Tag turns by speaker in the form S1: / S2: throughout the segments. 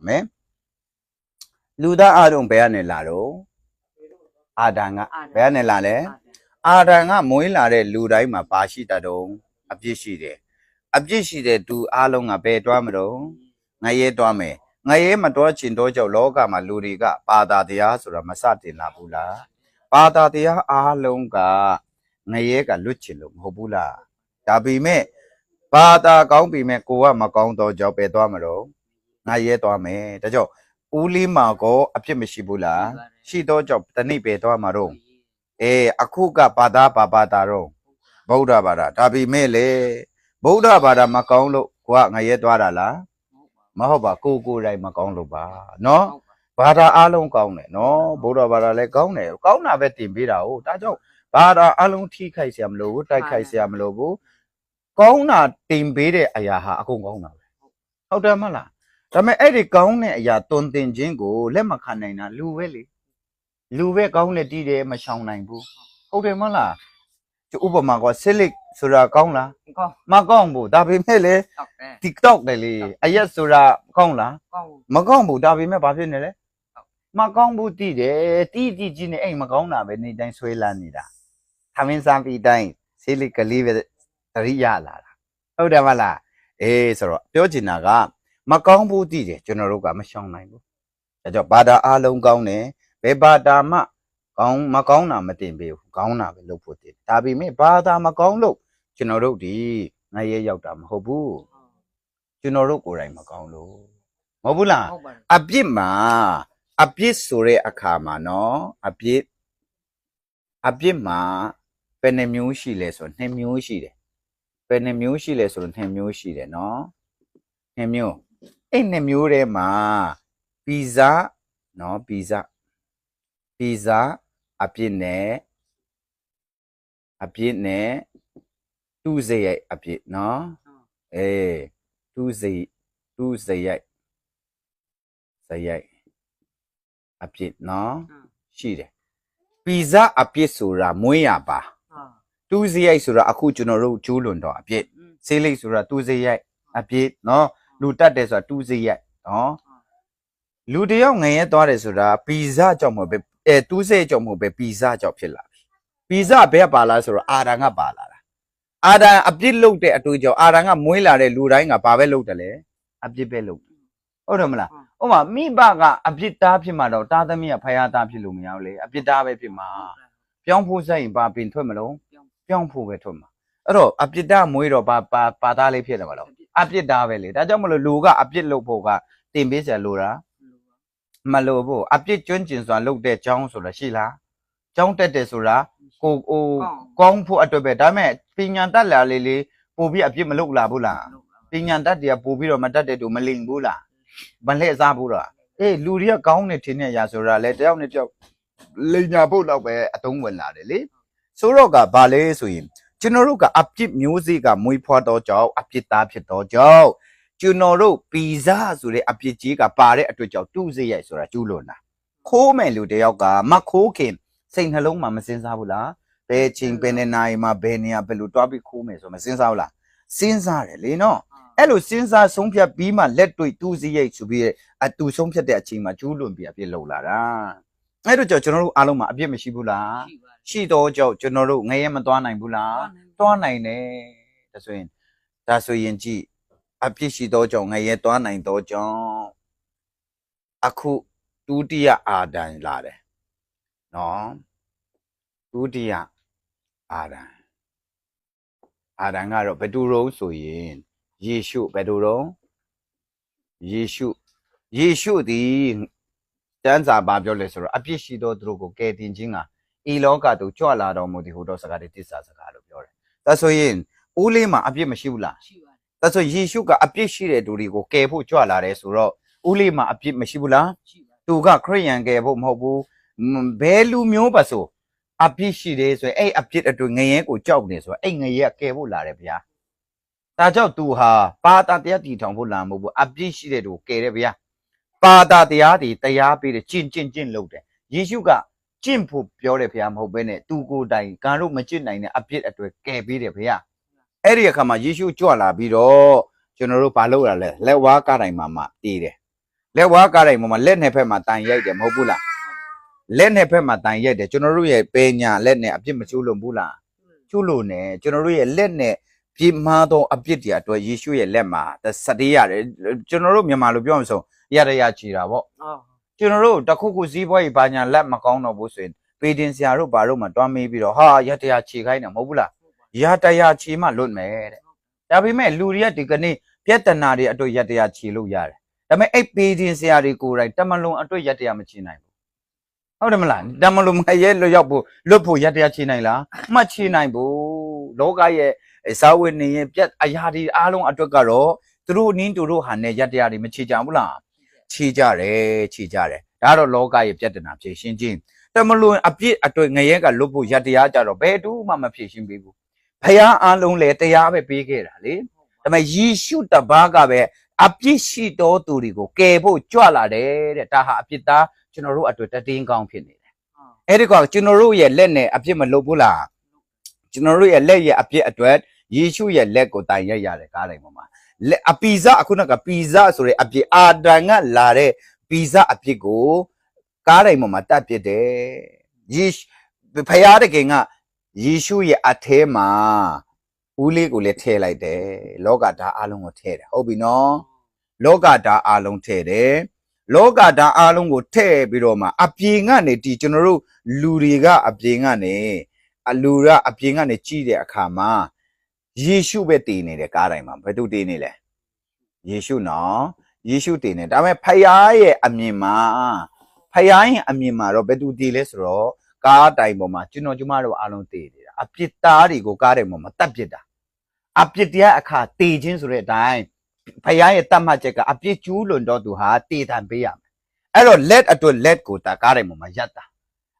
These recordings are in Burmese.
S1: အမေလူသားအလုံးဘယ်ကနေလာတော့အာဒံကဘယ်ကနေလာလဲအာဒံကမွေးလာတဲ့လူတိုင်းမှာပါရှိတတ်တော့အပြစ်ရှိတယ်အပြစ်ရှိတဲ့သူအလုံးကဘယ်တွားမလို့ငရဲတွားမယ်ငရဲမတွားချင်တော့ကြောင့်လောကမှာလူတွေကပါတာတရားဆိုတာမစတင်လာဘူးလားပါတာတရားအလုံးကငရဲကလွတ်ချင်လို့မဟုတ်ဘူးလားဒါပေမဲ့ပါတာကောင်းပြီမဲ့ကိုကမကောင်းတော့ကြောင့်ပဲတွားမလို့ ငရဲတွားမယ်ဒါကြောင့်ဦးလေးမာကောအပြစ်မရှိဘူးလားရှိတော့ကြောင့်တဏိပဲတွားမှာတော့ အေးအခုကဘာသာဘာဘာတာတော့ဗုဒ္ဓဘာသာဒါပေမဲ့လေဗုဒ္ဓဘာသာမကောင်းလို့ကိုကငရဲသွားတာလားမဟုတ်ပါကိုကိုယ်တိုင်မကောင်းလို့ပါနော်ဘာသာအလုံးကောင်းတယ်နော်ဗုဒ္ဓဘာသာလည်းကောင်းတယ်ကောင်းတာပဲတင်ပေးတာ哦ဒါကြောင့်ဘာသာအလုံးထိခိုက်เสียမလို့ဘူးတိုက်ခိုက်เสียမလို့ဘူးကောင်းတာတင်ပေးတဲ့အရာဟာအကုန်ကောင်းတာပဲဟုတ်တယ်မလား ဒါပေမဲ့အဲ့ဒီကောင်းတဲ့အရာတွင်တင်ခြင်းကိုလက်မခံနိုင်တာလူပဲလေလူပဲကောင်းလက်တီးတယ်မရှောင်နိုင်ဘူးဟုတ်တယ်မဟုတ်လားဒီဥပမာကဆစ်လစ်ဆိုတာကောင်းလား
S2: ကောင်း
S1: မကောင်းဘူးဒါပေမဲ့လေ
S2: တောက်တယ်
S1: TikTok တယ်လေအရက်ဆိုတာကောင်းလား
S2: ကောင်း
S1: မကောင်းဘူးဒါပေမဲ့ဘာဖြစ်နေလဲမကောင်းဘူးတီးတယ်တီးတီးကြီးနေအဲ့မကောင်းတာပဲနေတိုင်းဆွဲလာနေတာသမင်းစားပြီးတိုင်းဆစ်လစ်ကလေးပဲတရိရလာတာဟုတ်တယ်မလားအေးဆိုတော့ပြောချင်တာက မကောင်းဘူးတီးတယ်ကျွန်တော်တို့ကမရှောင်နိုင်ဘူးဒါကြောင့်ဘာသာအလုံးကောင်းတယ်ဘယ်ဘာသာမှကောင်းမကောင်းတာမတင်ပေးဘူးကောင်းတာပဲလုပ်ဖို့တင်ဒါပေမဲ့ဘာသာမကောင်းလို့ကျွန်တော်တို့ဒီငရဲရောက်တာမဟုတ်ဘူးကျွန်တော်တို့ကိုယ်တိုင်မကောင်းလို့မဟုတ်ဘူးလား
S2: ဟုတ်ပါတယ်
S1: အပြစ်မှာအပြစ်ဆိုတဲ့အခါမှာနော်အပြစ်အပြစ်မှာဘယ်နှမျိုးရှိလဲဆိုတော့နှစ်မျိုးရှိတယ်ဘယ်နှမျိုးရှိလဲဆိုတော့နှစ်မျိုးရှိတယ်နော်နှစ်မျိုး အဲ့နှစ်မျိုးထဲမှာပီဇာနော်ပီဇာပီဇာအပြစ်နဲ့အပြစ်နဲ့တူးစရိုက်အပြစ်နော်အေးတူးစိတူးစရိုက်စရိုက်အပြစ်နော်ရှိတယ်ပီဇာအပြစ်ဆိုတာမွေးရပါ
S2: ဟာ
S1: တူးစရိုက်ဆိုတာအခုကျွန်တော်တို့ကျိုးလွန်တော့အပြစ်ဆေးလိပ်ဆိုတာတူးစရိုက်အပြစ်နော် လူတက်တယ်ဆိုတာတူးစရိုက်နော်လူတစ်ယောက်ငရဲသွားတယ်ဆိုတာပီဇာကြောင့်မဟုတ်ပဲအဲတူးစရိုက်ကြောင့်မဟုတ်ပဲပီဇာကြောင့်ဖြစ်လာပြီပီဇာဘယ်ကပါလာဆိုတော့အာဒံကပါလာတာအာဒံအပြစ်လုပ်တဲ့အတူကြောင့်အာဒံကမွေးလာတဲ့လူတိုင်းကဘာပဲလုပ်တယ်လဲအပြစ်ပဲလုပ်တယ်ဟုတ်တယ်မလားဥပမာမိဘကအပြစ်သားဖြစ်မှာတော့တာသမီးကဖယားသားဖြစ်လို့မရဘူးလေအပြစ်သားပဲဖြစ်မှာပြောင်းဖို့ဆိုင်ဘာပင်ထွက်မလို့ပြောင်းဖို့ပဲထွက်မှာအဲ့တော့အပြစ်သားမွေးတော့ဘာဘာဘာသားလေးဖြစ်တယ်မလို့ အပြစ်သားပဲလေဒါကြောင့်မလို့လူကအပြစ်လုပ်ဖို့ကတင်ပေးစရာလိုတာမလိုဘူးအပြစ်ကျွမ်းကျင်စွာလုပ်တဲ့ကြောင်းဆိုတာရှိလားကြောင်းတက်တယ်ဆိုတာကိုဟိုကောင်းဖို့အတွက်ပဲဒါပေမဲ့ပညာတတ်လာလေလေပို့ပြီးအပြစ်မလုပ်လာဘူးလားပညာတတ်တွေကပို့ပြီးတော့မတတ်တဲ့သူမလိမ်ဘူးလားမလှည့်စားဘူးလားအေးလူတွေကကောင်းနေထင်တဲ့အရာဆိုတာလေတယောက်နဲ့တယောက်လိမ်ညာဖို့တော့ပဲအတုံးဝင်လာတယ်လေဆိုတော့ကဘာလဲဆိုရင် ကျွန်တော်တို့ကအပြစ်မျိုးစေ့ကမွေးဖွားတော့ကြောင့်အပြစ်သားဖြစ်တော့ကြောင့်ကျွန်တော်တို့ပီဇာဆိုတဲ့အပြစ်ကြီးကပါတဲ့အတွက်ကြောင့်တူးစေးရိုက်ဆိုတာကျူးလွန်တာခိုးမယ်လူတယောက်ကမခိုးခင်စိတ်နှလုံးမှာမစင်စားဘူးလားဘယ်ချိန်ဘယ်နေနိုင်မှာဘယ်နေရာဘယ်လိုတွားပြီးခိုးမယ်ဆိုမစင်စားဘူးလားစဉ်းစားတယ်လေနော်အဲ့လိုစဉ်းစားဆုံးဖြတ်ပြီးမှလက်တွေ့တူးစည်းရိတ်ဆိုပြီးအတူဆုံးဖြတ်တဲ့အချိန်မှာကျူးလွန်ပြီးအပြစ်လုံလာတာအဲ့တော့ကြောင့်ကျွန်တော်တို့အားလုံးမှာအပြစ်မရှိဘူးလား
S2: ရှိပါတယ်
S1: ရှိတော့ကြောင့်ကျွန်တော်တို့ငရဲမသွားနိုင်ဘူးလားသွားနိုင်တယ်ဒါဆိုရင်ဒါဆိုရင်ကြည့်အပြစ်ရှိတော့ကြောင့်ငရဲသွားနိုင်တော့ကြောင့်အခုဒုတိယအာဒံလာတယ်နော်ဒုတိယအာဒံအာဒံကတော့ဘယ်သူရောဆိုရင်ယေရှုဘယ်လိုတော့ယေရှုယေရှုသည်တန်းစာဘာပြောလဲဆိုတော့အပြစ်ရှိသောသူတို့ကိုကယ်တင်ခြင်းက ဤလောကသို့ကြွလာတော်မူသည်ဟူသောစကားတွေတစ္ဆာစကားလို့ပြောတယ်။ဒါဆိုရင်ဦးလေးမှာအပြစ်မရှိဘူးလား
S2: ရှိပါတယ်။
S1: ဒါဆိုယေရှုကအပြစ်ရှိတဲ့သူတွေကိုကယ်ဖို့ကြွလာတယ်ဆိုတော့ဦးလေးမှာအပြစ်မရှိဘူးလား
S2: ရှိပါတယ်။
S1: သူကခရိယန်ကယ်ဖို့မဟုတ်ဘူး။ဘယ်လူမျိုးပါဆိုအပြစ်ရှိတယ်ဆိုရင်အဲ့အပြစ်အတွင်းငရဲကိုကြောက်နေဆိုတော့အဲ့ငရဲကကယ်ဖို့လာတယ်ဗျာ။ဒါကြောင့် तू ဟာပါတာတရားတည်ထောင်ဖို့လာမဟုတ်ဘူးအပြစ်ရှိတဲ့သူကိုကယ်တယ်ဗျာပါတာတရားတည်တရားပေးတယ်ကျင့်ကျင့်ကျင့်လုပ်တယ်ယေရှုက ကျင့်ဖို့ပြောတယ်ဗျာမဟုတ်ဘဲနဲ့ तू ကိုယ်တိုင်ကံလို့မကျင့်နိုင်တဲ့အပြစ်အတွေ့ကယ်ပေးတယ်ဗျာအဲ့ဒီအခါမှာယေရှုကြွလာပြီးတော့ကျွန်တော်တို့ဘာလုပ်ရလဲလက်ဝါးကတိုင်မှာမှတည်တယ်လက်ဝါးကားတိုင်းပေါ်မှာလက်နှစ်ဖက်မှာတန်ရိုက်တယ်မဟုတ်ဘူးလားလက်နှစ်ဖက်မှာတန်ရိုက်တယ်ကျွန်တော်တို့ရဲ့ပေညာလက်နဲ့အပြစ်မကျူးလွန်ဘူးလားကျူးလွန်တယ်ကျွန်တော်တို့ရဲ့လက်နဲ့ပြစ်မှားသောအပြစ်တွေအတွက်ယေရှုရဲ့လက်မှာစတေးရတယ်ကျွန်တော်တို့မြန်မာလိုပြောမှဆိုရရရချီတာပေါ့
S2: အော်
S1: ကျွန်တော်တို့တခုခုစည်းပွားရေးဘာညာလက်မကောင်းတော့ဘူးဆိုရင်ပေတင်ဆရာတို့ဘာတို့မှတွားမေးပြီးတော့ဟာရတရာချီခိုင်းတယ်မဟုတ်ဘူးလားရတရာချီမှလွတ်မယ်တဲ့ဒါပေမဲ့လူတွေကဒီကနေ့ပြဿနာတွေအတွက်ရတရာချီလို့ရတယ်ဒါပေမဲ့အဲ့ပေတင်ဆရာတွေကိုယ်တိုင်တမလွန်အတွက်ရတရာမချီနိုင်ဘူးဟုတ်တယ်မလားတမလွန်မရဲလွတ်ရောက်ဖို့လွတ်ဖို့ရတရာချီနိုင်လားမချီနိုင်ဘူးလောကရဲ့ဇာဝနေရဲ့ပြက်အရာဒီအားလုံးအတွက်ကတော့သူတို့နင်းသူတို့ဟာနဲ့ရတရာတွေမချီကြဘူးလား ခြေကြတယ်ခြေကြတယ်ဒါကတော့လောကရဲ့ပြဿနာဖြေရှင်းခြင်းတမလွန်အပြစ်အတွေ့ငရဲကလွတ်ဖို့ရတရားကြတော့ဘယ်တူမှမဖြေရှင်းပေးဘူးဖះအားလုံးလည်းတရားပဲပေးခဲ့တာလေဒါပေမဲ့ယေရှုတပါးကပဲအပြစ်ရှိတော်သူတွေကိုကယ်ဖို့ကြွလာတယ်တဲ့ဒါဟာအပြစ်သားကျွန်တော်တို့အတွေ့တည်င်းကောင်းဖြစ်နေတယ်
S2: အော်
S1: အဲ့ဒီကကျွန်တော်တို့ရဲ့လက်နဲ့အပြစ်မလုပ်ဘူးလားကျွန်တော်တို့ရဲ့လက်ရဲ့အပြစ်အတွက်ယေရှုရဲ့လက်ကိုတိုင်ရရတယ်ကားတိုင်းပေါ်မှာလက် အပီဇာအခုနကပီဇာဆိုတဲ့အပြစ်အာဒံကလာတဲ့ပီဇာအပြစ်ကိုကားတိုင်းပေါ်မှာတတ်ပြစ်တယ်ယေရှုဖယားတခင်ကယေရှုရဲ့အထဲမှာဦးလေးကိုလည်းထည့်လိုက်တယ်လောကဓာတ်အလုံးကိုထည့်တယ်ဟုတ်ပြီနော်လောကဓာတ်အလုံးထည့်တယ်လောကဓာတ်အလုံးကိုထည့်ပြီးတော့မှအပြင်ကနေဒီကျွန်တော်တို့လူတွေကအပြင်ကနေအလူကအပြင်ကနေကြည့်တဲ့အခါမှာ ယေရှုပဲတည်နေတယ်ကားတိုင်းမှာဘယ်သူတည်နေလဲယေရှုနော်ယေရှုတည်နေဒါပေမဲ့ဖယားရဲ့အမြင်မှာဖယားရဲ့အမြင်မှာတော့ဘယ်သူတည်လဲဆိုတော့ကားတိုင်းပေါ်မှာကျွန်တော်ကျမတို့အားလုံးတည်နေတာအပြစ်သားတွေကိုကားတိုင်းပေါ်မှာတတ်ပြစ်တာအပြစ်တရားအခါတည်ခြင်းဆိုတဲ့အတိုင်းဖယားရဲ့တတ်မှတ်ချက်ကအပြစ်ကျူးလွန်တော့သူဟာတည်တံပေးရမယ်အဲ့တော့ let အတွက် let ကိုတာကားတယ်မှာမရက်တာ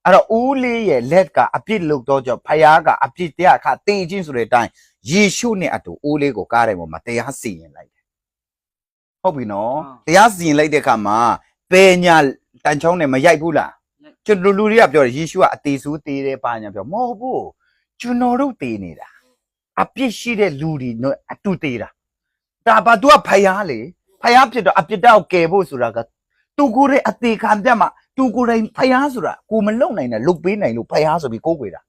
S1: အဲ့တော့ဦးလေးရဲ့ let ကအပြစ်လုပ်တော့ကြောင့်ဖယားကအပြစ်တရားအခါတည်ခြင်းဆိုတဲ့အတိုင်း ယေရှုနဲ့အတူအိုးလေးကိုကားထဲပေါ်မှာတရားစီရင်လိုက်တယ်ဟုတ်ပြီနော်တရားစီရင်လိုက်တဲ့အခါမှာပေညာတန်ချောင်းနဲ့မရိုက်ဘူးလားကျွန်တော်လူတွေကပြောတယ်ယေရှုကအသေးစိုးသေးတယ်ပါညာပြောမဟုတ်ဘူးကျွန်တော်တို့သေးနေတာအပြစ်ရှိတဲ့လူတွေနဲ့အတူသေးတာဒါပါ तू ကဖယားလေဖယားဖြစ်တော့အပြစ်တော့ကယ်ဖို့ဆိုတာကသူကိုယ်ရဲ့အသေးခံပြမှာသူကိုယ်တိုင်ဖယားဆိုတာကိုမလုံနိုင်တဲ့လုတ်ပေးနိုင်လို့ဖယားဆိုပြီးကိုးကွေတာ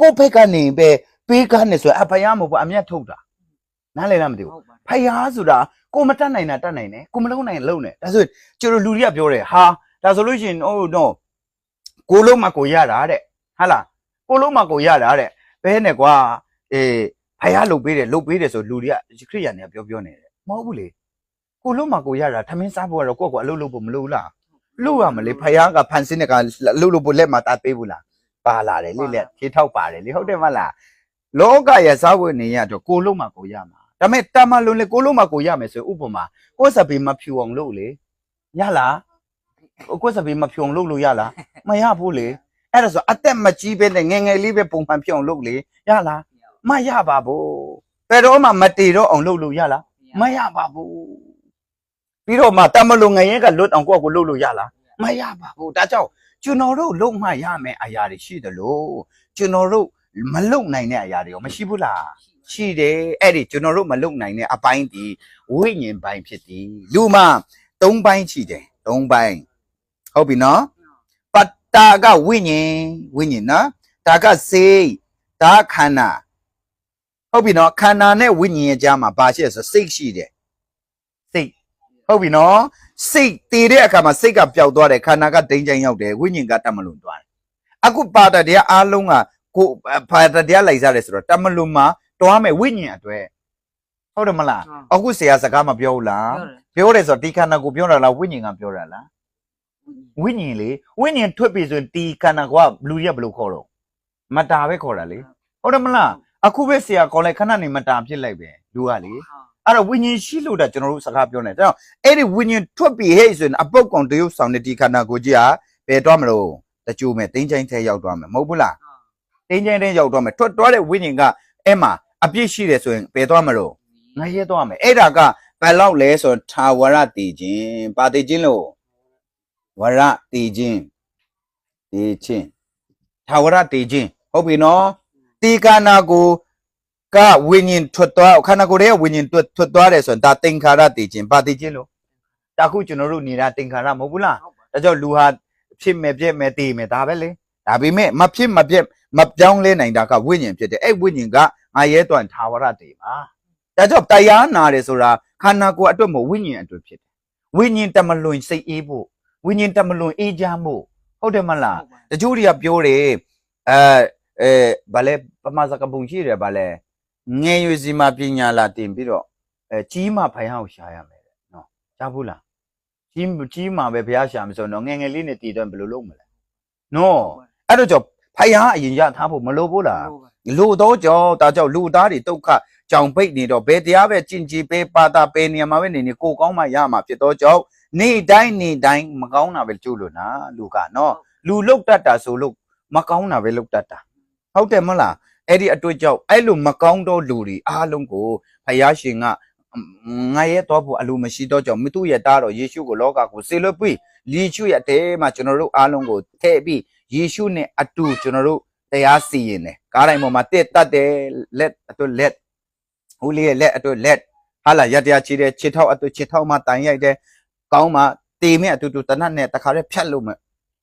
S1: ကိုယ့်ဘက်ကနေပဲ ပေးကနေဆိုအဖယားမဟုတ်ဘူးအမျက်ထုတ်တာနားလည်လားမသိဘူး
S2: ဟုတ်ပါ
S1: ဖယားဆိုတာကိုမတတ်နိုင်တာတတ်နိုင်တယ်ကိုမလုံနိုင်ရင်လုံတယ်ဒါဆိုရင်ကျွန်တော်လူတွေကပြောတယ်ဟာဒါဆိုလို့ရှိရင်ဟိုတော့ကိုလုံးမကိုရတာတဲ့ဟာလားကိုလုံးမကိုရတာတဲ့ဘဲနဲ့ကွာအေးဖယားလုတ်ပေးတယ်လုတ်ပေးတယ်ဆိုလူတွေကခရိယာနေပြောပြောနေတယ်မဟုတ်ဘူးလေကိုလုံးမကိုရတာထမင်းစားဖို့ကတော့ကိုယ့်ကိုယ်အလုပ်လုပ်ဖို့မလုပ်ဘူးလားလုပ်ရမလေဖယားကဖန်ဆင်းတဲ့ကလှုပ်လို့ဖို့လက်မှာတတ်ပေးဘူးလားပါလာတယ်လေလက်ခြေထောက်ပါတယ်လေဟုတ်တယ်မလား လောကရဲ့စားဝတ်နေရတော့ကိုလုံးမကိုရမှာဒါပေမဲ့တမလုံးလေကိုလုံးမကိုရမယ်ဆိုဥပမာကိုယ်စပီမဖြူအောင်လုပ်လေရလားကိုယ်စပီမဖြူအောင်လုပ်လို့ရလားမရဘူးလေအဲ့ဒါဆိုအသက်မကြီးပဲနဲ့ငယ်ငယ်လေးပဲပုံမှန်ဖြူအောင်လုပ်လေရလားမရပါဘူးဘယ်တော့မှမတည်တော့အောင်လုပ်လို့ရလားမရပါဘူးပြီးတော့မှတမလုံးငရဲကလွတ်အောင်ကိုယ့်ကိုယ်လုပ်လို့ရလားမရပါဘူးဒါကြောင့်ကျွန်တော်တို့လုံမှရမယ်အရာတွေရှိတယ်လို့ကျွန်တော်တို့ မလုံနိုင်တဲ့အရာတွေရောမရှိဘူးလားရှိတယ်အဲ့ဒီကျွန်တော်တို့မလုံနိုင်တဲ့အပိုင်းဒီဝိညာဉ်ပိုင်းဖြစ်သည်လူမှာ၃ပိုင်းရှိတယ်၃ပိုင်းဟုတ်ပြီနော်ပတ္တာကဝိညာဉ်ဝိညာဉ်နော်ဒါကစိတ်ဒါခန္ဓာဟုတ်ပြီနော်ခန္ဓာနဲ့ဝိညာဉ်ရဲ့ကြားမှာဘာရှိလဲဆိုစိတ်ရှိတယ်စိတ်ဟုတ်ပြီနော်စိတ်တည်တဲ့အခါမှာစိတ်ကပျောက်သွားတယ်ခန္ဓာကဒိန်ချိုင်ရောက်တယ်ဝိညာဉ်ကတတ်မလွန်သွားတယ်အခုပါတတရားအားလုံးက ကိုပါတတရားလိုက်စားတယ်ဆိုတော့တတ်မလွန်မှာတွားမယ်ဝိညာဉ်အတွက်ဟုတ်တယ်မလားအခုဆရာစကားမပြောဘူးလား
S2: ပြောတယ်
S1: ပြောတယ်ဆိုတော့ဒီခန္ဓာကိုပြောတာလားဝိညာဉ်ကပြောတာလားဝိညာဉ်လေဝိညာဉ်ထွက်ပြီဆိုရင်ဒီခန္ဓာကလူရက်ဘယ်လိုခေါ်တော့မတာပဲခေါ်တာလေဟုတ်တယ်မလားအခုပဲဆရာခေါ်လိုက်ခဏနေမတာဖြစ်လိုက်ပဲလူကလေအဲ့တော့ဝိညာဉ်ရှိလို့တာကျွန်တော်တို့စကားပြောနေတယ်ဒါကြောင့်အဲ့ဒီဝိညာဉ်ထွက်ပြီဟဲ့ဆိုရင်အပုတ်ကောင်တရုပ်ဆောင်တဲ့ဒီခန္ဓာကိုကြီးကဘယ်တော့မလို့တကြိုမဲ့တင်းချိုင်းထဲရောက်သွားမယ်မဟုတ်ဘူးလား တင်းချင်းတင်းရောက်တော့မယ်ထွက်သွားတဲ့ဝိညာဉ်ကအဲ့မှာအပြစ်ရှိတယ်ဆိုရင်ပယ်သွားမလို့ငရဲသွားမယ်အဲ့ဒါကဘယ်လောက်လဲဆိုထာဝရတည်ခြင်းပါတည်ခြင်းလို့ဝရတည်ခြင်းတည်ခြင်းထာဝရတည်ခြင်းဟုတ်ပြီနော်တီကာနာကိုကဝိညာဉ်ထွက်သွားခန္ဓာကိုယ်ရဲ့ဝိညာဉ်ထွက်ထွက်သွားတယ်ဆိုရင်ဒါသင်္ခါရတည်ခြင်းပါတည်ခြင်းလို့ဒါခုကျွန်တော်တို့နေတာတင်္ခါရမဟုတ်ဘူးလား
S2: ဟုတ်ပါ
S1: ဒါကြောင့်လူဟာဖြစ်မယ်ပြက်မယ်တည်မယ်ဒါပဲလေ ဒါပေမဲ့မဖြစ်မပြက်မပြောင်းလဲနိုင်တာကဝိညာဉ်ဖြစ်တယ်အဲ့ဝိညာဉ်ကငါရဲတွန်သာဝရတည်ပါဒါကြောင့်တရားနာတယ်ဆိုတာခန္ဓာကိုယ်အတွက်မဟုတ်ဝိညာဉ်အတွက်ဖြစ်တယ်ဝိညာဉ်တမလွန်စိတ်အေးဖို့ဝိညာဉ်တမလွန်အေးချမ်းဖို့ဟုတ်တယ်မလား
S2: ဟုတ်ပါ
S1: တချို့တွေကပြောတယ်အဲအဲဘာလဲပမာစကပုံရှိတယ်ဘာလဲငယ်ရွယ်စီမှာပညာလာတင်ပြီးတော့အဲကြီးမှဖိုင်ဟောက်ရှာရမယ်တဲ့နော်ကြားဘူးလားကြီးကြီးမှပဲဘုရားရှာမယ်ဆိုတော့ငယ်ငယ်လေးနဲ့တည်တော့ဘယ်လိုလုပ်မလဲနော် အဲ့တော့ကြောင့်ဖိုင်ဟာအရင်ရထားဖို့မလိုဘူးလား
S2: ဟုတ်ပါ
S1: လူတော့ကြောင့်ဒါကြောင့်လူသားတွေဒုက္ခကြောင်ပိတ်နေတော့ဘယ်တရားပဲကြင်ကြည်ပေးပါတာပေးနေရမှာပဲနေနေကိုယ်ကောင်းမှရမှာဖြစ်တော့ကြောင့်နေ့တိုင်းနေ့တိုင်းမကောင်းတာပဲကျุလို့နာလူကနော်လူလုတ်တတ်တာဆိုလို့မကောင်းတာပဲလုတ်တတ်တာဟုတ်တယ်မဟုတ်လားအဲ့ဒီအတွေ့ကြောင့်အဲ့လိုမကောင်းတော့လူတွေအားလုံးကိုဖယားရှင်ကငါရဲ့တော့ဖို့အလိုမရှိတော့ကြောင့်မိသူရဲ့တားတော့ယေရှုကိုလောကကိုဆေလွတ်ပြီးယေရှုရဲ့တဲမှာကျွန်တော်တို့အားလုံးကိုထည့်ပြီး ယေရှုနဲ့အတူကျွန်တော်တို့တရားစီရင်တယ်ကားတိုင်းပေါ်မှာတက်တတ်တယ်လက်အတွက်လက်ဟိုလေးရဲ့လက်အတွက်လက်ဟာလာရတရားချီတဲ့ခြေထောက်အတွက်ခြေထောက်မှာတိုင်ရိုက်တယ်ကောင်းမှတေမဲ့အတူတူတနတ်နဲ့တခါတည်းဖြတ်လို့မ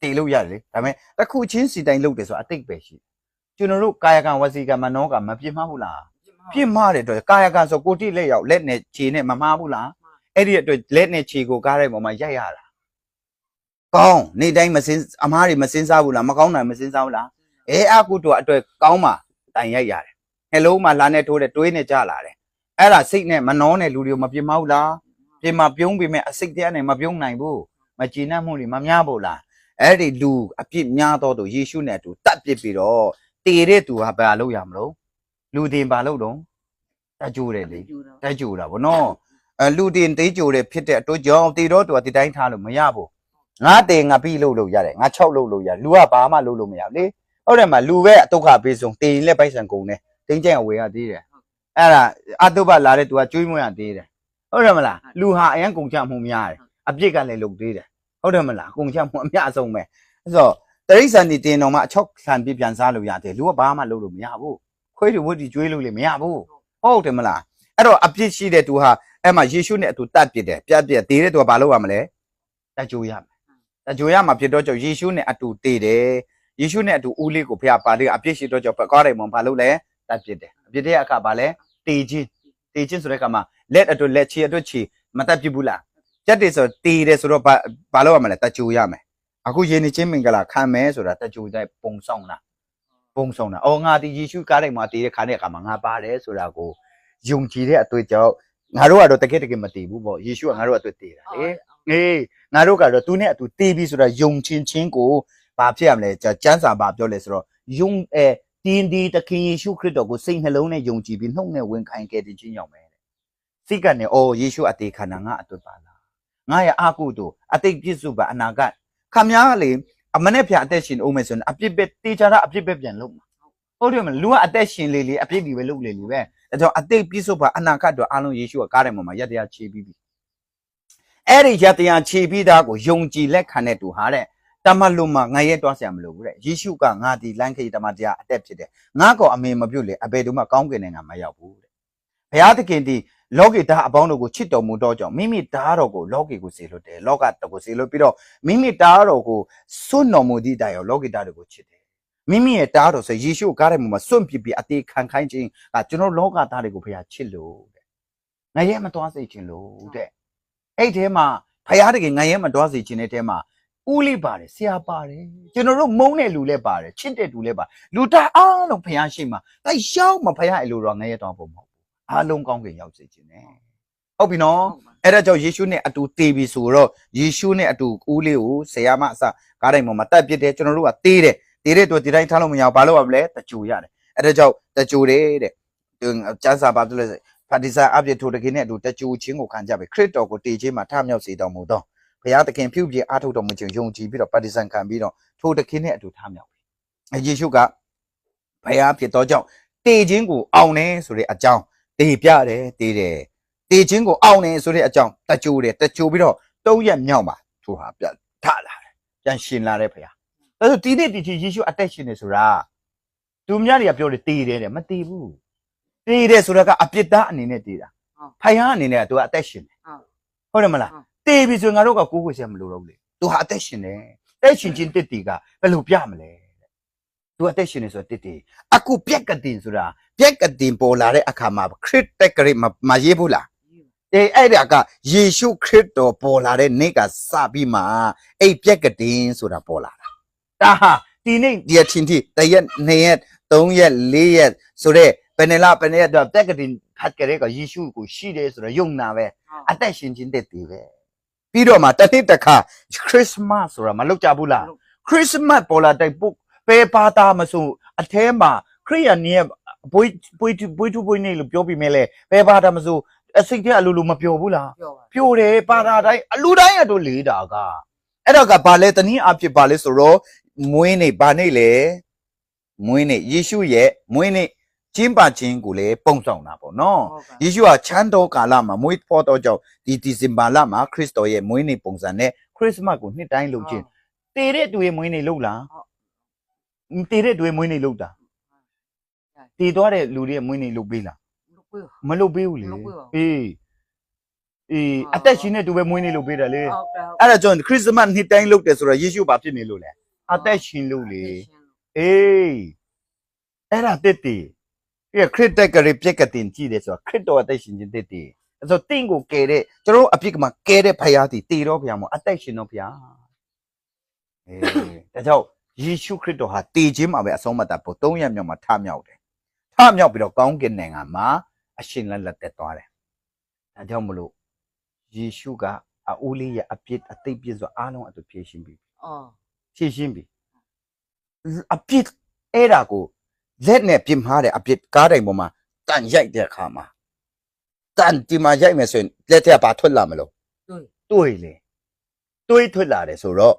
S1: တည်လို့ရတယ်လေဒါပေမဲ့တစ်ခုချင်းစီတိုင်းလုပ်တယ်ဆိုတာအတိတ်ပဲရှိတယ်ကျွန်တော်တို့ကာယကံဝစီကံမနောကံမပြစ်မှားဘူးလားပြစ်မှားတဲ့အတွက်ကာယကံဆိုကိုတိလက်ရောက်လက်နဲ့ခြေနဲ့မမှားဘူးလားအဲ့ဒီအတွက်လက်နဲ့ခြေကိုကားတဲ့ပုံမှာရိုက်ရတာ ကောင်းနေ့တိုင်းမစင်းအမားတွေမစင်းစားဘူးလားမကောင်းတာမစင်းစားဘူးလားအဲအကုတို့အတွက်ကောင်းမှတိုင်ရိုက်ရတယ်နှလုံးမှာလာနဲ့ထိုးတဲ့တွေးနဲ့ကြလာတယ်အဲ့ဒါစိတ်နဲ့မနှောနဲ့လူတွေကိုမပြစ်မှားဘူးလားပြင်မှာပြုံးပြီးမဲ့အစိတ်တရားနဲ့မပြုံးနိုင်ဘူးမကြည်နပ်မှုတွေမများဘူးလားအဲ့ဒီလူအပြစ်များတော့သူယေရှုနဲ့အတူတတ်ပစ်ပြီးတော့တည်တဲ့သူဟာဘာလုပ်ရမလို့လူတင်ဘာလုပ်တော့တကြိုးတယ်လေ
S2: ကျူတာ
S1: တကြိုးတာဗောနော်အဲလူတင်တေးကြိုးတယ်ဖြစ်တဲ့အတွက်ကြောင့်တည်တော့သူကဒီတိုင်းထားလို့မရဘူး ငါတင်ငါပြီးလို့လို့ရတယ်ငါ6လို့လို့ရတယ်လူကဘာမှလုပ်လို့မရဘူးလေဟုတ်တယ်မလူပဲအတုခပေးဆုံးတင်လက်ပိုက်ဆံကုန်တယ်တင်းကျပ်အဝေရသေးတယ်အဲ့ဒါအတုပလာတဲ့သူကကျွေးမွေးရသေးတယ်ဟုတ်တယ်မလားလူဟာအရင်ကုန်ချမှုများတယ်အပြစ်ကလည်းလုပ်သေးတယ်ဟုတ်တယ်မလားကုန်ချမှုအများဆုံးပဲအဲ့တော့တရိษံဒီတင်တော်မှာအချောက်ခံပြပြန်စားလို့ရတယ်လူကဘာမှလုပ်လို့မရဘူးခွေးတွေဝတ်တွေကျွေးလို့လည်းမရဘူးဟုတ်တယ်မလားအဲ့တော့အပြစ်ရှိတဲ့သူဟာအဲ့မှာယေရှုနဲ့အတူတတ်ပြစ်တယ်ပြတ်ပြက်သေးတဲ့သူကဘာလုပ်ရမလဲတကြိုရမယ် တကြိုရမှာဖြစ်တော့ကြောင့်ယေရှုနဲ့အတူတည်တယ်ယေရှုနဲ့အတူဦးလေးကိုဖျားပါလေးအပြစ်ရှိတော့ကြောင့်ကားတယ်မဘာလုပ်လဲတတ်ပြစ်တယ်အပြစ်တဲ့အခါဘာလဲတေခြင်းတေခြင်းဆိုတဲ့အခါမှာလက်အတူလက်ချီအတူချီမတတ်ပြစ်ဘူးလားကြက်တယ်ဆိုတီးတယ်ဆိုတော့ဘာဘာလို့ရမလဲတကြူရမယ်အခုယင်းနေချင်းမင်္ဂလာခံမယ်ဆိုတာတကြူတဲ့ပုံဆောင်တာပုံဆောင်တာအော်ငါဒီယေရှုကားတိုင်းမှာတည်တဲ့ခါတဲ့အခါမှာငါပါတယ်ဆိုတာကိုယုံကြည်တဲ့အတွေ့အကြောင်း ငါတို့ကတော့တကယ်တကယ်မတည်ဘူးပေါ့ယေရှုကငါတို့အတွက်တည်တာလေအေးငါတို့ကတော့သူနဲ့အတူတည်ပြီဆိုတာယုံချင်းချင်းကိုဘာဖြစ်ရမလဲကျကျမ်းစာဘာပြောလဲဆိုတော့ယုံအဲတင်းဒီတခင်ယေရှုခရစ်တော်ကိုစိတ်နှလုံးနဲ့ယုံကြည်ပြီးနှုတ်နဲ့ဝန်ခံခဲ့တဲ့ချင်းရောက်မယ်တဲ့စိတ်ကနေအော်ယေရှုအသေးခန္ဓာငါအတွက်ပါလားငါရဲ့အာကုတို့အတိတ်ပြစ္စုပန်အနာဂတ်ခမများကလေအမနဲ့ဖျာအသက်ရှင်အောင်မယ်ဆိုရင်အပြစ်ပဲတေချာတာအပြစ်ပဲပြန်လုပ်မှာဟုတ်တယ်မလားလူကအသက်ရှင်လေလေအပြစ်တွေပဲလုပ်လေလေပဲ ဒါကြောင့်အတိတ်ပြစ္စုပန်အနာဂတ်တို့အားလုံးယေရှုကကားတယ်မှာရတရားခြေပြီးပြီအဲ့ဒီရတရားခြေပြီးသားကိုယုံကြည်လက်ခံတဲ့သူဟာတဲ့တမတ်လုံးမှာငါရဲ့တွားဆရာမလို့ဘူးတဲ့ယေရှုကငါဒီလမ်းခေတမတရားအသက်ဖြစ်တယ်ငါကောအမေမပြုတ်လေအဘယ်သူမှကောင်းကင်နဲ့ငါမရောက်ဘူးတဲ့ဘုရားသခင်ဒီလောကေတာအပေါင်းတို့ကိုချစ်တော်မူတော့ကြောင့်မိမိတားတော်ကိုလောကေကိုစေလွတ်တယ်လောကတော်ကိုစေလွတ်ပြီးတော့မိမိတားတော်ကိုစွန့်တော်မူသည့်တိုင်ရောလောကေတာတွေကိုချစ်တယ် မိမိရဲ့တားတော်ဆိုယေရှုကားတဲ့မှာစွန့်ပြစ်ပြီးအသေးခံခိုင်းခြင်းကကျွန်တော်လောကသားတွေကိုဖခင်ချစ်လို့တဲ့ငရဲမတော်စေခြင်းလို့တဲ့အဲ့ဒီထဲမှာဖခင်တကယ်ငရဲမတော်စေခြင်းတဲ့ထဲမှာဦးလေးပါတယ်ဆရာပါတယ်ကျွန်တော်တို့မုန်းတဲ့လူလည်းပါတယ်ချစ်တဲ့လူလည်းပါလူတာအားလုံးဖခင်ရှိမှာတိုက်ရှောင်းမဖခင်အလိုတော်ငရဲတော်ပုံမဟုတ်အားလုံးကောင်းကင်ရောက်စေခြင်းနဲ့ဟုတ်ပြီနော်
S2: ဟုတ်ပါ
S1: အဲ့ဒါကြောင့်ယေရှုနဲ့အတူတည်ပြီဆိုတော့ယေရှုနဲ့အတူဦးလေးကိုဆရာမအစကားတိုင်းပေါ်မှာတက်ပစ်တယ်ကျွန်တော်တို့ကတေးတယ် တေးတဲ့အတွက်ဒီတိုင်းထားလို့မရဘူးဘာလို့ရမလဲတကြူရတယ်အဲ့ဒါကြောင့်တကြူတယ်တဲ့သူကျမ်းစာပါလို့လဲဖာတိစာအပြစ်ထိုတခင်နဲ့အတူတကြူချင်းကိုခံကြပြီခရစ်တော်ကိုတည်ခြင်းမှာထမြောက်စေတော်မူသောဘုရားသခင်ပြုပြအားထုတ်တော်မူခြင်းယုံကြည်ပြီးတော့ပါတိဆန်ခံပြီးတော့ထိုတခင်နဲ့အတူထမြောက်ပြီအဲယေရှုကဘုရားဖြစ်တော်ကြောင့်တည်ခြင်းကိုအောင်တယ်ဆိုတဲ့အကြောင်းတေပြတယ်တေးတယ်တေးချင်းကိုအောင်းနေဆိုတဲ့အကြောင်းတကြိုးတယ်တကြိုးပြီးတော့တုံးရက်မြောက်မှာသူဟာပြန်ထလာတယ်ပြန်ရှင်လာတယ်ဖေဟာ ဒါဆိုဒီနေ့ဒီချင်းယေရှုအသက်ရှင်နေဆိုတာသူများတွေကပြောတယ်တေးတယ်တဲ့မတေးဘူးတေးတယ်ဆိုတာကအပြစ်သားအနေနဲ့တေးတာဖိုင်ဟာအနေနဲ့ကသူကအသက်ရှင်တယ်ဟုတ်တယ်မလားတေးပြီဆိုရင်ငါတို့ကကိုးကွယ်ချက်မလို့တော့ဘူးလေသူဟာအသက်ရှင်တယ်တက်ရှင်ချင်းတစ်တီကဘယ်လိုပြမလဲသူအသက်ရှင်နေဆိုတော့တစ်တီအခုပြက်ကတင်ဆိုတာပြက်ကတင်ပေါ်လာတဲ့အခါမှာခရစ်တက်ကလေးမရေးဘူးလားအေးအဲ့ဒါကယေရှုခရစ်တော်ပေါ်လာတဲ့နေ့ကစပြီးမှအဲ့ပြက်ကတင်ဆိုတာပေါ်လာတာ ဒါဟာဒီနေ့ဒီအချင်းတီတရက်နှစ်ရက်သုံးရက်လေးရက်ဆိုတော့ဘယ်နှလဘယ်နှရက်တော့ပြက်ကတင်ဖတ်ကြတဲ့ကယေရှုကိုရှိတယ်ဆိုတော့ယုံနာပဲအသက်ရှင်ခြင်းတည်တည်ပဲပြီးတော့မှတစ်နှစ်တစ်ခါခရစ်စမတ်ဆိုတာမလုပ်ကြဘူးလားခရစ်စမတ်ပေါ်လာတဲ့ပုတ်ပဲပါတာမဆိုအแทမှာခရိယန်ရဲ့ဘွေးဘွေးဘွေးသူဘွေးနေလို့ပြောပြီးမဲလေပဲပါတာမဆိုအစိတ်ထဲအလိုလိုမပြောဘူးလား
S2: ပြောပါ
S1: ပြိုတယ်ပါတာတိုင်းအလူတိုင်းအတူလေးတာကအဲ့တော့ကဘာလဲတနည်းအားဖြင့်ဘာလဲဆိုတော့ မွေးနေဘာနေလဲမွေးနေယေရှုရဲ့မွေးနေကျင်းပါခြင်းကိုလည်းပုံဆောင်တာပေါ့နော်
S2: ဟုတ်ကဲ့
S1: ယေရှုကချမ်းတော်ကာလမှာမွေးဖော်တော်ကြောင့်ဒီဒီဇင်ဘာလမှာခရစ်တော်ရဲ့မွေးနေပုံစံနဲ့ခရစ်စမတ်ကိုနှစ်တိုင်းလုပ်ခြင်းတည်တဲ့သူရဲ့မွေးနေလုပ်လားတည်တဲ့သူရဲ့မွေးနေလုပ်တာတည်သွားတဲ့လူတွေရဲ့မွေးနေလုပ်ပေးလား
S2: လို့ပြော
S1: မလုပ်ပေးဘူးလေ
S2: မလုပ်ပေးပါဘူး
S1: အေးအေး
S2: အာ
S1: အသက်ရှင်တဲ့သူပဲမွေးနေလုပ်ပေးတယ်လေ
S2: ဟုတ်ကဲ့
S1: အဲ့ဒါကြောင့်ခရစ်စမတ်နှစ်တိုင်းလုပ်တယ်ဆိုတော့ယေရှုဘာဖြစ်နေလို့လဲ အသက်ရှင်လို့လေအေးအဲ့ဒါတက်တည်ပြခရစ်တက်ကလေးပြက်ကတင်ကြည့်တယ်ဆိုတော့ခရစ်တော်အသက်ရှင်ခြင်းတက်တည်အဲ့ဆိုတင့်ကိုကယ်တဲ့ကျွန်တော်တို့အပြစ်ကမှာကယ်တဲ့ဖယားတည်တည်တော့ဖယားမို့အသက်ရှင်တော့ဖယားအေးဒါကြောင့်ယေရှုခရစ်တော်ဟာတည်ခြင်းမှာပဲအဆုံးမတတ်ဖို့၃ရက်မြောက်မှာထမြောက်တယ်ထမြောက်ပြီးတော့ကောင်းကင်နိုင်ငံမှာအရှင်လက်လက်တက်သွားတယ်ဒါကြောင့်မလို့ယေရှုကအအိုးလေးရဲ့အပြစ်အသိပြစ်ဆိုအားလုံးအတူဖြည့်ရှင်းပြီ
S2: အော်
S1: ဖြည့်ရှင်းပြီအပြစ်အဲ့ဒါကိုလက်နဲ့ပြင်းမှားတဲ့အပြစ်ကားတိုင်ပေါ်မှာတန်ရိုက်တဲ့အခါမှာတန်ဒီမှာရိုက်မယ်ဆိုရင်လက်ထက်ဘာထွက်လာမလို့
S2: တွေ့
S1: တွေးလေတွေးထွက်လာတယ်ဆိုတော့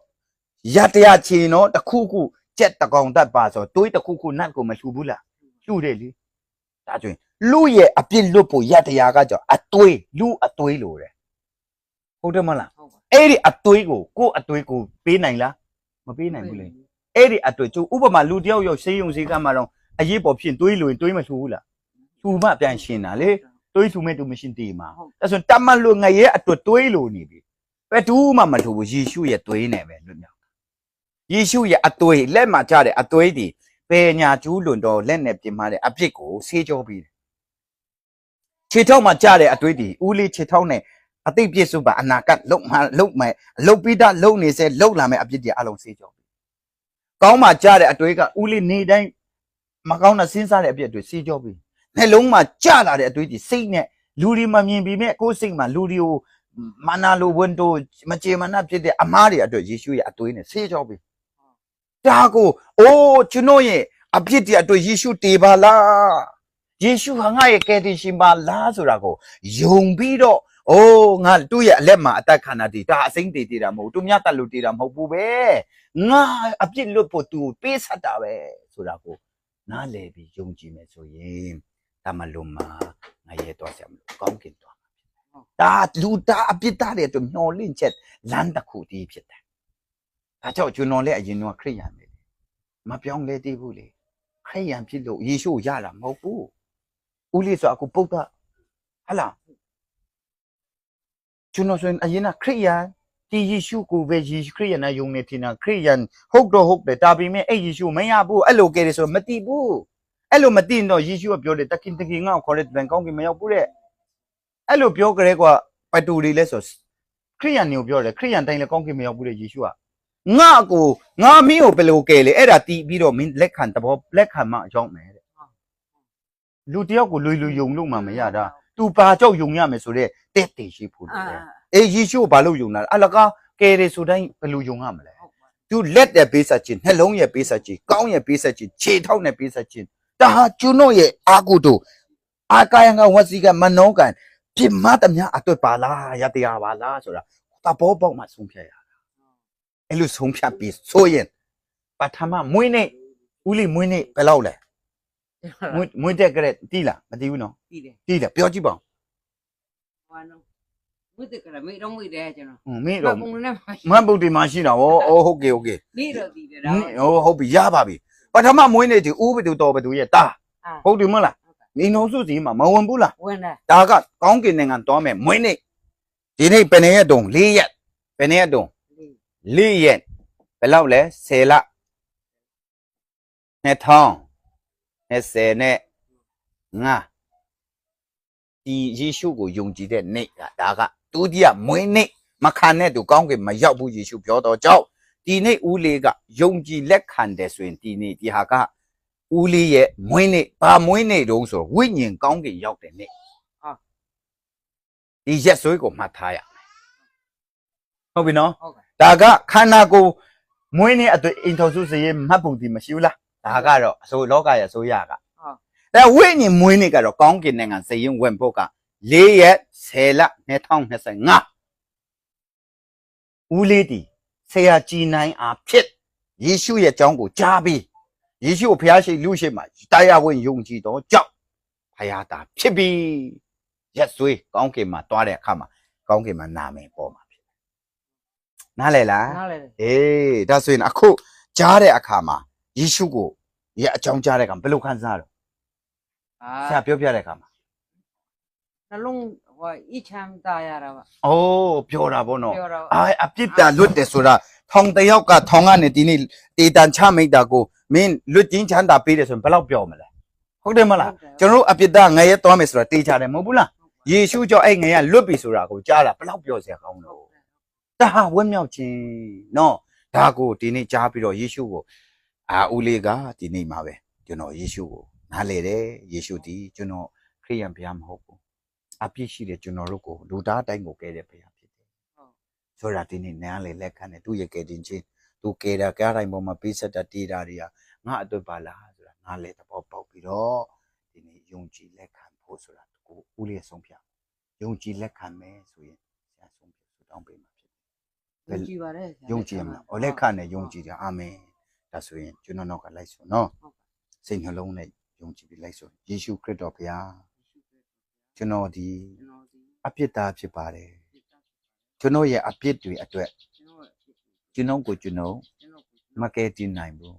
S1: ရတရားချီနော်တစ်ခုခုကြက်တကောင်တတ်ပါဆိုတွေးတစ်ခုခုနတ်ကိုမလှူဘူးလားလှူတယ်လေဒါကျွင်လူရဲ့အပြစ်လွတ်ဖို့ရတရားကကြောင့်အတွေးလူအတွေးလို့တယ်ဟုတ်တယ်မလား
S2: ဟုတ်ပါ
S1: အဲ့ဒီအတွေးကိုကိုယ့်အတွေးကိုပေးနိုင်လား မပေးနိုင်ဘူးလေအဲ့ဒီအတွေ့ကျဥပမာလူတယောက်ရောက်ဆေးရုံဆေးကမ်းမှာတော့အရေးပေါ်ဖြစ်တွေးလို့ရင်တွေးမထူဘူးလားထူမှပြန်ရှင်းတာလေတွေးထူမဲ့သူမရှင်းတည်မှာ
S2: ဟုတ်
S1: ဒါဆိုတမန်လို့ငရဲအတွေ့တွေးလို့နေပြီဘယ်သူမှမထူဘူးယေရှုရဲ့တွေးနေပဲလွတ်မြောက်ယေရှုရဲ့အတွေ့လက်မှာကြတဲ့အတွေ့ဒီဘယ်ညာကျူးလွန်တော့လက်နဲ့ပြင်မာတဲ့အပြစ်ကိုဆေးကြောပြီးတယ်ခြေထောက်မှာကြတဲ့အတွေ့ဒီဦးလေးခြေထောက်နဲ့ အသိပြည့်စုံပါအနာကတ်လုံမှလုံမဲ့လုံပြီးသားလုံနေစေလုံလာမဲ့အပြစ်တွေအလုံးဆေးကြောကောင်းမှကြားတဲ့အတွေးကဦးလေးနေတိုင်းမကောင်းတာစဉ်းစားတဲ့အပြစ်တွေစီးကြောပြီးနှလုံးမှာကြလာတဲ့အတွေးကြီးစိတ်နဲ့လူတွေမမြင်ပြီးမဲ့ကိုယ်စိတ်မှာလူတွေကိုမာနာလိုဝန်တိုမကြေမနပ်ဖြစ်တဲ့အမားတွေအတွက်ယေရှုရဲ့အတွေးနဲ့ဆေးကြောပြီးဒါကိုအိုးကျွန်တော်ရဲ့အပြစ်တွေအတွက်ယေရှုတေပါလားယေရှုဟာငါရဲ့ကယ်တင်ရှင်ပါလားဆိုတာကိုယုံပြီးတော့ အိုးငါသူ့ရဲ့အလက်မှာအသက်ခံတာဒီဒါအစိမ့်တည်တည်တာမဟုတ်ဘူးသူမြတ်တက်လို့တည်တာမဟုတ်ဘူးပဲငါအပြစ်လွတ်ဖို့သူပေးဆက်တာပဲဆိုတာကိုနားလည်ပြီးယုံကြည်မယ်ဆိုရင်တမလုံးမှာငါရဲတော့ဆရာမလို့ကောင်းကင်တော့မှာဖြစ်တယ်။ဒါလူသားအပြစ်သားတွေအတွက်မျောလင့်ချက်လမ်းတစ်ခုတည်းဖြစ်တယ်။ဒါကြောင့်ကျွန်တော်လည်းအရင်ကခရိယန်ပဲ။မပြောင်းလဲသေးဘူးလေ။ခရိယန်ဖြစ်လို့ယေရှုကိုရတာမဟုတ်ဘူး။ဦးလေးဆိုအခုပုဒ်တာဟလာ ကျွန်တော်ဆိုရင်အရင်ကခရိယန်ဒီယေရှုကိုပဲယေရှုခရစ်ယာန်နဲ့ယုံနေတင်တာခရစ်ယာန်ဟုတ်တော့ဟုတ်တယ်ဒါပေမဲ့အဲ့ယေရှုမရဘူးအဲ့လိုကဲတယ်ဆိုတော့မတိဘူးအဲ့လိုမတိရင်တော့ယေရှုကပြောတယ်တခင်တခင်ငါ့ကိုခေါ်တဲ့တန်ကောင်းကင်မရောက်ဘူးတဲ့အဲ့လိုပြောကြတဲ့ကွာပတူတွေလဲဆိုခရစ်ယာန်မျိုးပြောတယ်ခရစ်ယာန်တိုင်းလည်းကောင်းကင်မရောက်ဘူးတဲ့ယေရှုကငါကိုငါမင်းကိုဘယ်လိုကဲလဲအဲ့ဒါတီးပြီးတော့မင်းလက်ခံတဘောလက်ခံမှရောက်မယ်တဲ့လူတယောက်ကိုလွယ်လွယ်ယုံလို့မှမရတာ तू ပါကြောက်ယုံရမယ်ဆိုတော့တက်တည်ရှိဖို့
S2: အာ
S1: လေအေးယေရှုကိုဘာလို့ယုံတာလဲအလကားကယ်တယ်ဆိုတိုင်းဘယ်လိုယုံရမလဲ
S2: ဟုတ်ပါ
S1: သူလက်တဲ့ပေးဆက်ခြင်းနှလုံးရဲ့ပေးဆက်ခြင်းကောင်းရဲ့ပေးဆက်ခြင်းခြေထောက်နဲ့ပေးဆက်ခြင်းဒါဟာကျွန်တော်ရဲ့အာကုတို့အာကာယံကဝစီကမနောကံပြစ်မတ်သမျှအတွက်ပါလားရတရားပါလားဆိုတာတဘောပေါက်မှဆုံးဖြတ်ရတာအဲ့လိုဆုံးဖြတ်ပြီးဆိုရင်ပထမမွေးနေ့ဦးလီမွေးနေ့ဘယ်လောက်လဲ မွေးမွေးတဲ့ကြက်တီးလားမတီးဘူးနော်
S2: ပြီးတယ်
S1: တီးတယ်ပြောကြည့်ပါဦး
S2: ဟောနော်ဝိတ္တကရမေတော့ဝိတ္တယ်ကျွန်တော်
S1: ဟွန်းမင်းတော့
S2: ပုံနဲ့မှ
S1: မန်ပုတ်ဒီမှာရှိတာဗောအိုးဟုတ်ကဲ့ဟုတ်ကဲ့
S2: နေတော့ပြီးတယ်
S1: ဟ
S2: တော့ို
S1: ဟုတ်ပြီရပါပြီပထမမွေးနေ့ဒီဦးဘသူတော်ဘသူရဲ့တာ
S2: အာ
S1: ဟုတ်တယ်မဟုတ်လားနေနှုံစုစီမှာမဝင်ဘူးလား
S2: ဝင်တယ်
S1: ဒါကကောင်းကင်နိုင်ငံတော်မယ်မွေးနေ့ဒီနေ့ဘယ်နှစ်ရက်တုံး၄ရက်ဘယ်နှစ်ရက်တုံး
S2: လေး
S1: ၄ရက်ဘယ်လောက်လဲ10လ 2020နဲ့5ဒီယေရှုကိုယုံကြည်တဲ့နေ့ကဒါကဒုတိယမွေးနေ့မခံတဲ့သူကောင်းကင်မရောက်ဘူးယေရှုပြောတော့ကြောက်ဒီနေ့ဦးလေးကယုံကြည်လက်ခံတယ်ဆိုရင်ဒီနေ့ဒီဟာကဦးလေးရဲ့မွေးနေ့ဘာမွေးနေ့တုံးဆိုတော့ဝိညာဉ်ကောင်းကင်ရောက်တဲ့နေ့ဒီရက်စွဲကိုမှတ်ထားရမယ်ဟုတ်ပြီနော်
S2: ဟုတ်ကဲ့
S1: ဒါကခန္ဓာကိုယ်မွေးနေ့အတွက်အင်ထော်စုစရေးမှတ်ပုံဒီမရှိဘူးလား ဒါကတော့အစိုးလောကရဲ့အစိုးရက
S2: ဟုတ်
S1: ဒါဝိညာဉ်မွေးနေ့ကတော့ကောင်းကင်နိုင်ငံစရင်ဝင်ဖို့က၄ရက်10လ2025ဦးလေးတီဆရာကြည်နိုင်အားဖြစ်ယေရှုရဲ့အကြောင်းကိုကြားပြီးယေရှုကိုဖျားရှိလူရှိမှတရားဝင်ယုံကြည်တော့ကြောက်ဖျားတာဖြစ်ပြီးရက်ဆွေးကောင်းကင်မှာတွားတဲ့အခါမှာကောင်းကင်မှာနာမည်ပေါ်မှာဖြစ်တယ်နားလည်လား
S2: နားလေတယ်
S1: အေးဒါဆိုရင်အခုကြားတဲ့အခါမှာ ယေရှုကိုရဲ့အကြောင်းကြားတဲ့အခါဘယ်လိုခံစားရလဲ
S2: အာ
S1: ဆရာပြောပြတဲ့အခါမှာ
S2: နှလုံးဟိုအချမ်းတာရတာပါ
S1: အိုးပြောတာဗောနော်
S2: ပြောတော့
S1: အာအပြစ်ပြလွတ်တယ်ဆိုတာထောင်တစ်ယောက်ကထောင်ကနေဒီနေ့တေတန်ချမိတ်တာကိုမင်းလွတ်ချင်းချမ်းသာပေးတယ်ဆိုရင်ဘယ်လောက်ပြောမလဲဟုတ်တယ်မလားကျွန်တော်တို့အပြစ်သားငရဲသွားမယ်ဆိုတာတေချတယ်မဟုတ်ဘူးလားယေရှုကြောင့်အဲ့ငရဲလွတ်ပြီဆိုတာကိုကြားတာဘယ်လောက်ပြောစရာကောင်းလို့ဒါဟာဝက်မြောက်ခြင်းနော်ဒါကိုဒီနေ့ကြားပြီးတော့ယေရှုကို အာဦးလေးကဒီနေ့မှာပဲကျွန်တော်ယေရှုကိုနားလေတယ်ယေရှုဒီကျွန်တော်ခရိယန်ဘုရားမဟုတ်ဘူးအပြစ်ရှိတဲ့ကျွန်တော်တို့ကိုလူသားတိုင်းကိုကဲတဲ့ဘုရားဖြစ်တယ်ဆိုတာဒီနေ့နားလေလက်ခံတယ်သူရဲ့ကဲတင်ချင်းသူကဲတာကားတိုင်းပေါ်မှာပေးဆက်တာတေးတာတွေကငါအတွက်ပါလားဆိုတာနားလေသဘောပေါက်ပြီးတော့ဒီနေ့ယုံကြည်လက်ခံဖို့ဆိုတာကိုဦးလေးဆုံးဖြတ်ယုံကြည်လက်ခံမယ်ဆိုရင်ဆရာဆုံးဖြတ်ဆူတောင်းပေးမှာဖြစ်တယ်
S2: ယုံကြည်ပါတယ်
S1: ယုံကြည်မှာဩလက်ခံနဲ့ယုံကြည်တယ်အာမင် ဒါဆိုရင်ကျွန်တော်နောက်ကလိုက်ဆိုနော်စိတ်နှလုံးနဲ့ယုံကြည်ပြီးလိုက်ဆိုယေရှုခရစ်တော်ဘုရားကျွန်တော်ဒီ
S2: ကျွန်တော်ဒီ
S1: အပြစ်သားဖြစ်ပါတယ်ကျွန်တော်ရဲ့အပြစ်တွေအတွက်
S2: ကျွန်တော်
S1: ကျွန်တော်ကိုကျွန်တော်
S2: ကျွန်တော်
S1: မကယ်တင်နိုင်ဘူး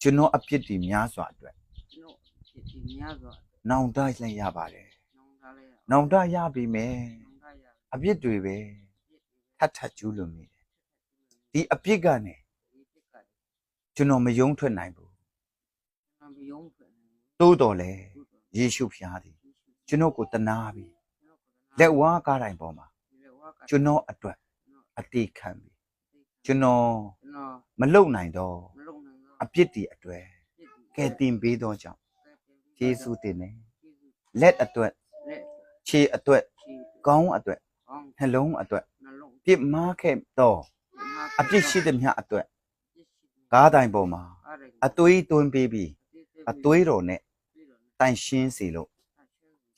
S1: ကျွန်တော်အပြစ်တွေများစွာအတွက်
S2: ကျွန်တော်ဖြစ်ဒီများစွာ
S1: နောင်တလိုက်ရပါတယ်
S2: နောင်ထားလိုက်ရ
S1: နောင်တရပြီမယ်
S2: နောင်ထားရ
S1: အပြစ်တွေပဲထပ်ထပ်ကျူးလွန်နေတယ်ဒီအပြစ်ကနေ
S2: ဒီပြက်က
S1: ကျွန်တော်မယုံထွက်နိုင်ဘူး
S2: ကျွန်တော်မယုံဖွယ်နေ
S1: တိုးတော်လဲယေရှုဖျားသည်ကျွန်တော်ကိုတနာပြီလက်ဝါးကားတိုင်းပေါ်မှာကျွန်တော်အတွက်အတိခံပြီကျွန်တော်
S2: ကျွန်တော်
S1: မလုံနိုင်တော့
S2: မလုံနိုင်တော့
S1: အပြစ်တွေအတွက်ကဲတင်ပေးတော့ကြောင့်ယေရှုတင်တယ်လက်အတွက်
S2: လက်
S1: ခြေအတွက်
S2: ချီ
S1: ကောင်းအတွက်
S2: ကောင်း
S1: နှလုံးအတွက်
S2: နှလုံး
S1: ပြစ်မှားခဲ့တော့အပြစ်ရှိသည်မျှအတွက် ကားတိုင်းပေါ်မှာအသွေးသွင်းပေးပြီးအသွေးတော်နဲ့တိုင်ရှင်းစေလို့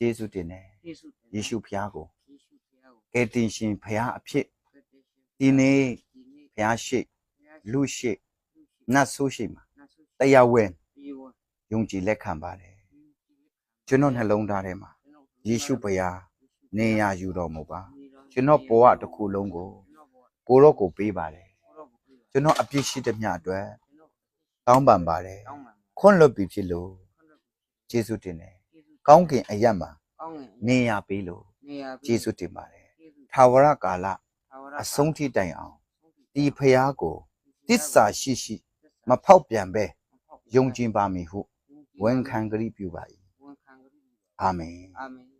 S1: ယေရှုတင်တယ်
S2: ယေရှု
S1: ယေရှုဖျားကို
S2: ယေရှုဖျားကို
S1: ကယ်တင်ရှင်ဖျားအဖြစ်
S2: ဖက်တဲ့ရှင်
S1: ဒီနေ့
S2: ဒီနေ့
S1: ဖျားရှိလူရှိ
S2: လူရှိ
S1: နတ်ဆိုးရှိမှာ
S2: နတ်ဆု
S1: တရားဝင်
S2: ဒီဝ
S1: ယုံကြည်လက်ခံပါတယ်ကျွန်တော်နှလုံးသားထဲမှာယေရှုဖျားနေရယူတော်မူပါကျွန်တော်ဘဝတစ်ခုလုံးကိုကိုရောကိုပေးပါတယ် ကျွန်တော်အပြစ်ရှိသည်မျှအတွက်တောင်းပန်ပါတယ်
S2: ကောင်းပါ
S1: ခွင့်လွတ်ပြီဖြစ်လို့ယေရှုတင်တယ်ကောင်းကင်အရက်မှာ
S2: ကောင်းငင်
S1: နေရပေးလို့
S2: နေရာ
S1: ယေရှုတင်ပါတယ်
S2: ယေရှု
S1: ထာဝရကာလ
S2: ထာဝရ
S1: အဆုံးထိတိုင်အောင်ဒီဖျားကိုတစ္ဆာရှိရှိမဖောက်ပြန်ပဲယုံကြည်ပါမည်ဟုဝန်ခံကြပြုပါ၏
S2: ဝန်ခံကြ
S1: အာမင်
S2: အာမင်